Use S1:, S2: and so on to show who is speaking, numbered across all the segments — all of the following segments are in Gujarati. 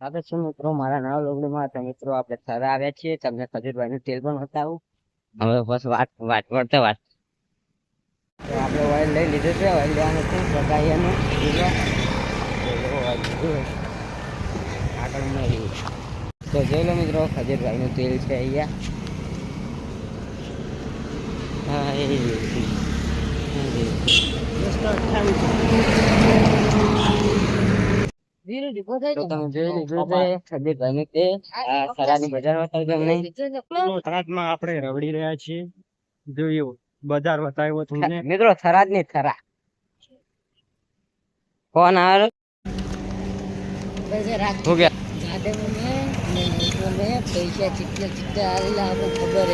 S1: આપણે છે મિત્રો, મારા નવા લોગડીમાં તો મિત્રો આપણે થરા આવ્યા છીએ. તમને ખજૂરભાઈનું તેલ પણ બતાવું. હવે બસ વાત વાત પડતા વાત. આપણે ઓઇલ લઈ લીધું છે ઓઇલ લેવાનું છે લીધું આગળ મળ્યું તો જોઈ લો મિત્રો, ખજૂરભાઈનું તેલ છે અહીંયા. હા, એ
S2: આપણે રવડી રહ્યા છીએ. જોયું બજાર બતાવ્યો તમને.
S1: મિત્રો થરાદની થરા. ફોન
S3: આવેલો હો ગયા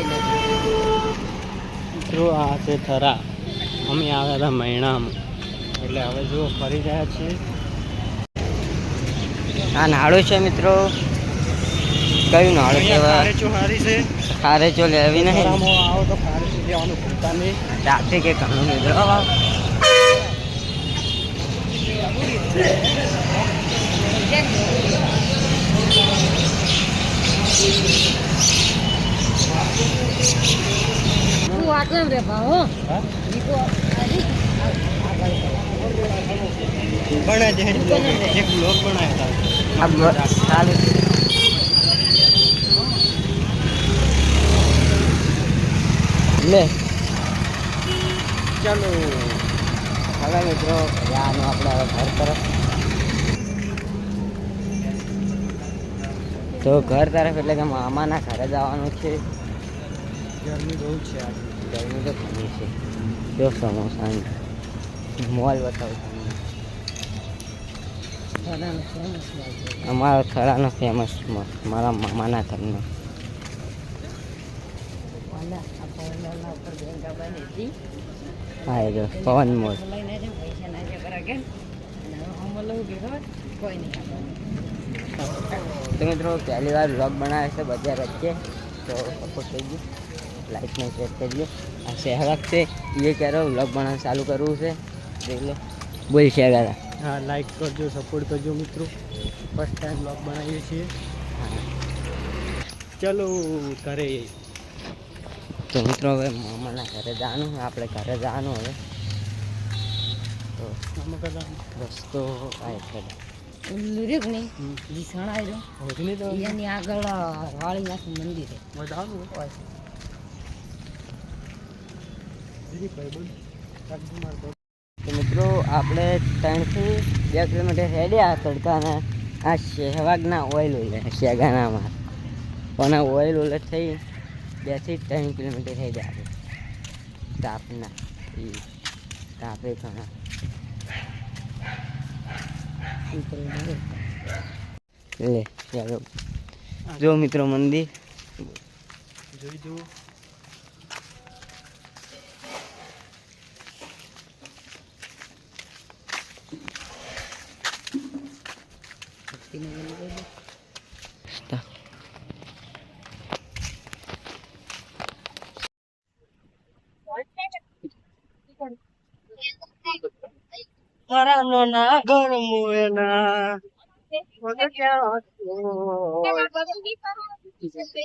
S3: નથી.
S2: મિત્રો આ છે થરા. અમે આવેલા મહિનામાં એટલે હવે જો ફરી રહ્યા છીએ.
S1: આ નાળું છે મિત્રો કયું નાળું છે ખારે ચો લેવી નહીં
S2: આવો તો ખારેચો લેવાનું ભૂલતા નહીં
S1: રાતે કે ઘણું મિત્રો
S2: પણ એક બ્લોગ બનાવ્યા
S1: આ બ- ચાલુ લે
S2: ચાલો
S1: હવે મિત્રો આનું આપણે હવે ઘર તરફ તો ઘર તરફ એટલે કે મામાના ઘરે જવાનું છે.
S2: ગરમી બહુ છે આજે
S1: ગરમી તો ઘણી છે. જો સમોસા મોલ બતાવું તમને. અમારો થરાનો ફેમસ મારા મામાના ઘરનો. હા એ જો પવન
S3: મોર.
S1: તો મિત્રો પહેલી વાર વ્લોગ બનાવે છે બજાર વચ્ચે. તો સપોર્ટ થઈ ગયું. લાઈક ને શેર કરજો આ સહેવાગ છે એ કરો વ્લોગ બનાવવાનું ચાલુ કરવું છે એટલે લો. બોલ શેગારા
S2: હા લાઈક કરજો સપોર્ટ કરજો મિત્રો. ફર્સ્ટ ટાઈમ બ્લોગ બનાવીએ છીએ. ચલો ઘરે
S1: તો મિત્રો હવે મામાના ઘરે જવાનું આપણે ઘરે જવાનું હવે. તો રસ્તો આ
S3: સણાઈ રહ્યો.
S2: હોજની તો.
S3: એની આગળ વાળીનાથનું મંદિર છે.
S2: વધારનું
S3: હોય.
S1: મિત્રો, આપણે ત્રણથી બે કિલોમીટર હેડ્યા તડકાના. આ શેહવાગના ઓઇલ ઉલે, શેગાનામાં. પણ ઓઇલ ઉલે થઈ બેથી ત્રણ કિલોમીટર હેડ્યા આપણે. તાપના એ તાપે ઘણા. ચાલો. જો મિત્રો મંદિર
S2: જોઈ જુઓ. મને ક્યાં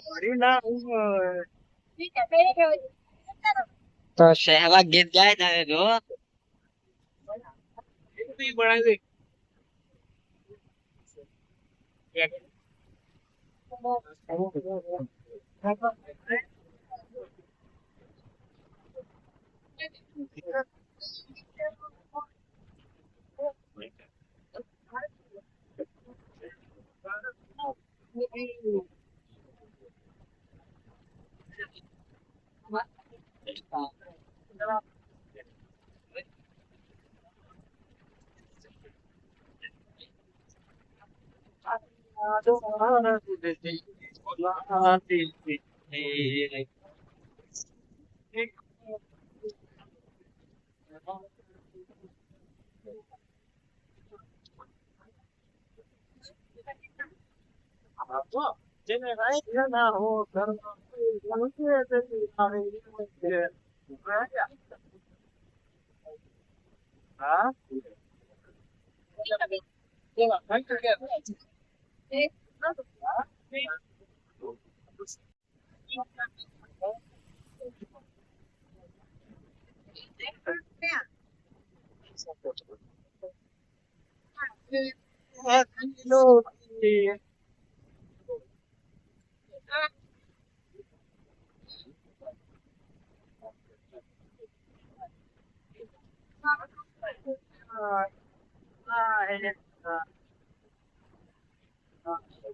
S2: મારી ના હોય.
S1: તો શહેવાગ ગીત ગાય તારે જો.
S2: What? Thank
S4: you again. બી બનાવી જેને રાઈટ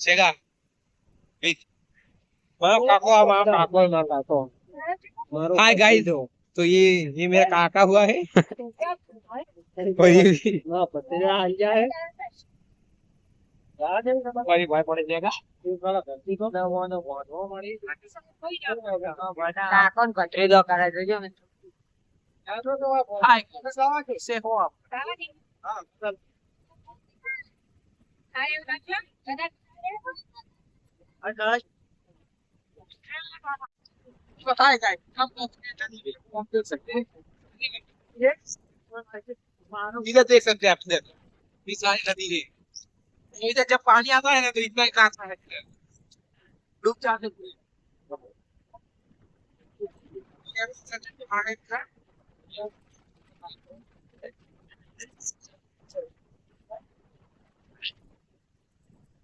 S4: llega. मारो काको हमारा काको है मारा काको हाय गाइस तो ये ये मेरा काका हुआ है और ये भी
S2: ના પતરા આવી જાય
S4: हमारी भाई पड़े जाएगा
S1: કાકો ને કચરી દો કરે જોજો મિત્રો
S4: हाय कैसे हो आप हाँ, मतलब बताए गाइस हम तो नदी हम देख सकते हैं ये इधर देख सकते हैं आप इधर ये सारी नदी है इधर जब पानी आता है ना तो इतना ही कांसा है डूब जाते हैं आगे का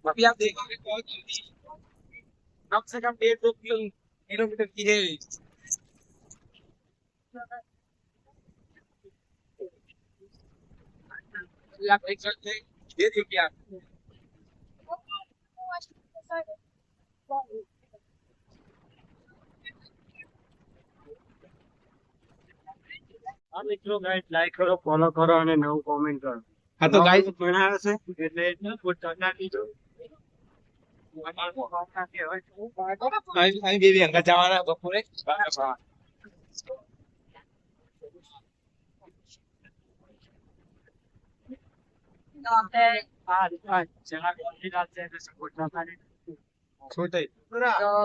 S4: अभी आप देखोगे बहुत जल्दी कम से कम डेढ़ दो किलो किलोमीटर की है अभी आप देख सकते हैं ये देखिए आप
S2: આ મિત્રો ગાઈસ લાઈક કરો ફોલો કરો અને નવું કોમેન્ટ કરો
S4: हाँ तो गाइस
S2: બનાવે છે એટલે
S4: અહીં બેબી અંગત જવાના બપોરે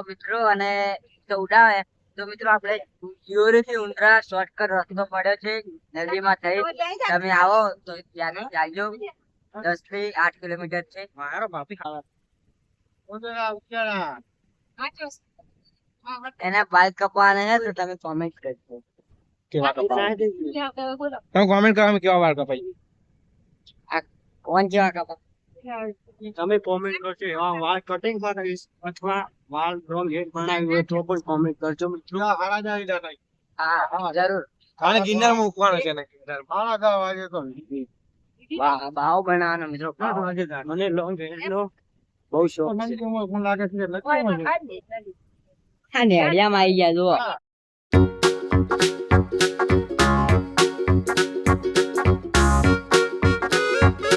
S1: મિત્રો અને તો તો મિત્રો આપણે ઉંદરા શોર્ટકટ રસ્તો પડ્યો છે. નદીમાં થઈ. તમે આવો તો ચાલજો દસથી આઠ કિલોમીટર છે.
S4: મારો બાપી
S1: એના બાલ કપાવાના છે તો તમે કોમેન્ટ કરજો.
S4: કેવા તમે કોમેન્ટ કરો કેવા વાળ કપાઈ
S1: કોણ જેવા કપા
S2: તમે કોમેન્ટ કરજો એવા વાળ કટિંગ કરાવીશ અથવા વાળ રોંગ હેડ બનાવી હોય તો પણ કોમેન્ટ કરજો. મિત્રો
S1: હા જરૂર.
S4: આને ગિરનાર મૂકવાનો છે ને
S1: બા- ભાવ બનાવવાનો મિત્રો.
S2: મને લોંગ હેડ નો બહુ શોખ છે.
S1: હા ને હળિયામાં આવી ગયા જુઓ.